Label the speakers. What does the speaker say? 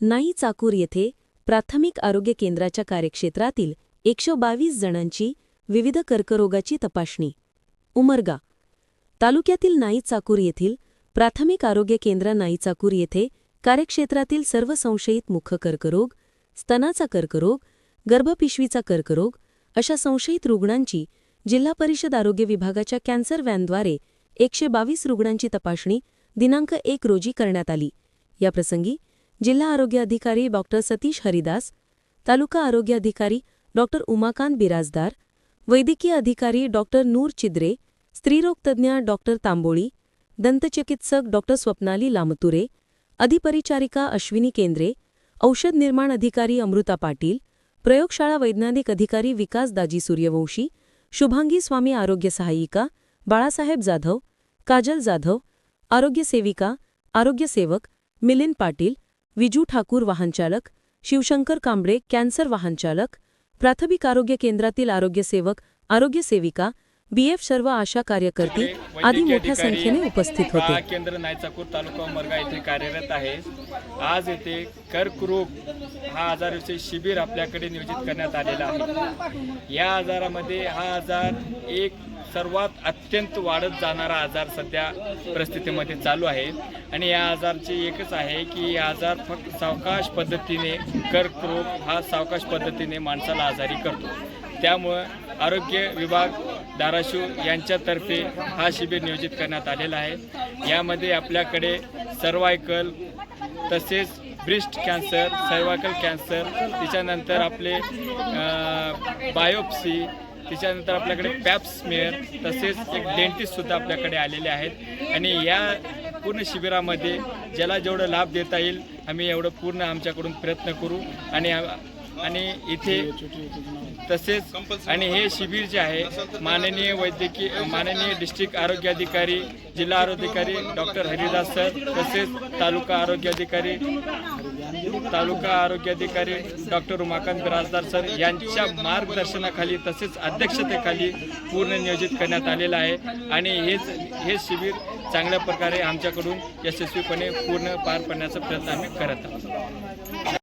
Speaker 1: नाई चाकूर येथे प्राथमिक आरोग्य केंद्राच्या कार्यक्षेत्रातील एकशे बावीस जणांची विविध कर्करोगाची तपासणी. उमरगा तालुक्यातील नाई चाकूर येथील प्राथमिक आरोग्य केंद्र नाई चाकूर येथे कार्यक्षेत्रातील सर्व संशयित मुख कर्करोग स्तनाचा कर्करोग गर्भपिशवीचा कर्करोग अशा संशयित रुग्णांची जिल्हा परिषद आरोग्य विभागाच्या कॅन्सर व्हॅनद्वारे एकशे बावीस रुग्णांची तपासणी दिनांक एक रोजी करण्यात आली. याप्रसंगी जिल्हा आरोग्य अधिकारी डॉ. सतीश हरिदास तालुका आरोग्य अधिकारी डॉ. उमाकांत बिराजदार वैद्यकीय अधिकारी डॉ. नूर चिद्रे स्त्रीरोगतज्ञ डॉ. तांबोळी दंतचिकित्सक डॉ. स्वप्नाली लामतुरे अधिपरिचारिका अश्विनी केंद्रे औषध निर्माण अधिकारी अमृता पाटील प्रयोगशाळा वैज्ञानिक अधिकारी विकास दाजी सूर्यवंशी शुभांगी स्वामी आरोग्य सहाय्यिका बाळासाहेब जाधव काजल जाधव आरोग्य सेविका आरोग्य सेवक मिलिंद पाटील विजू ठाकूर वाहनचालक शिवशंकर कांबळे कॅन्सर वाहनचालक प्राथमिक आरोग्य केंद्रातील आरोग्य सेवक आरोग्य सेविका बीएफ सर्व आशा कार्यकर्ती आदी मोठ्या संख्येने उपस्थित
Speaker 2: हा
Speaker 1: होते
Speaker 2: केंद्र नायचाकूर तालुका उमरगा येथे कार्यरत आहे. आज येथे कर्करोग हा आजाराविषयी शिबिर आपल्याकडे नियोजित करण्यात आलेला आहे. या आजारामध्ये हा आजार एक सर्वात अत्यंत वाढत जाणारा आजार सध्या परिस्थितीमध्ये चालू आहे. आणि या आजारची एकच आहे की हा आजार फक्त सावकाश पद्धतीने कर्करोग हा सावकाश पद्धतीने माणसाला आजारी करतो. त्यामुळं आरोग्य विभाग धाराशिव यांच्यातर्फे हा शिबिर नियोजित करण्यात आलेला आहे. यामध्ये आपल्याकडे सर्वायकल तसेच ब्रिस्ट कॅन्सर सर्वायकल कॅन्सर त्याच्यानंतर आपले बायोप्सी त्याच्यानंतर आपल्याकडे पॅप्समेअर तसेच एक डेंटिस्टसुद्धा आपल्याकडे आलेले आहेत. आणि या पूर्ण शिबिरामध्ये ज्याला जेवढं लाभ देता येईल आम्ही एवढं पूर्ण आमच्याकडून प्रयत्न करू. आणि आणि इथे तसेच आणि हे शिबिर जे आहे माननीय वैद्यकीय माननीय डिस्ट्रिक्ट आरोग्य अधिकारी जिल्हा आरोग्य अधिकारी डॉक्टर हरिदास सर तसेच तालुका आरोग्य अधिकारी तालुका आरोग्य अधिकारी डॉक्टर उमाकांत बिराजदार सर यांच्या मार्गदर्शनाखाली तसेच अध्यक्षतेखाली पूर्ण नियोजित करण्यात आलेलं आहे. आणि हेच हे शिबिर चांगल्या प्रकारे आमच्याकडून यशस्वीपणे पूर्ण पार पाडण्याचा प्रयत्न आम्ही करत आहोत.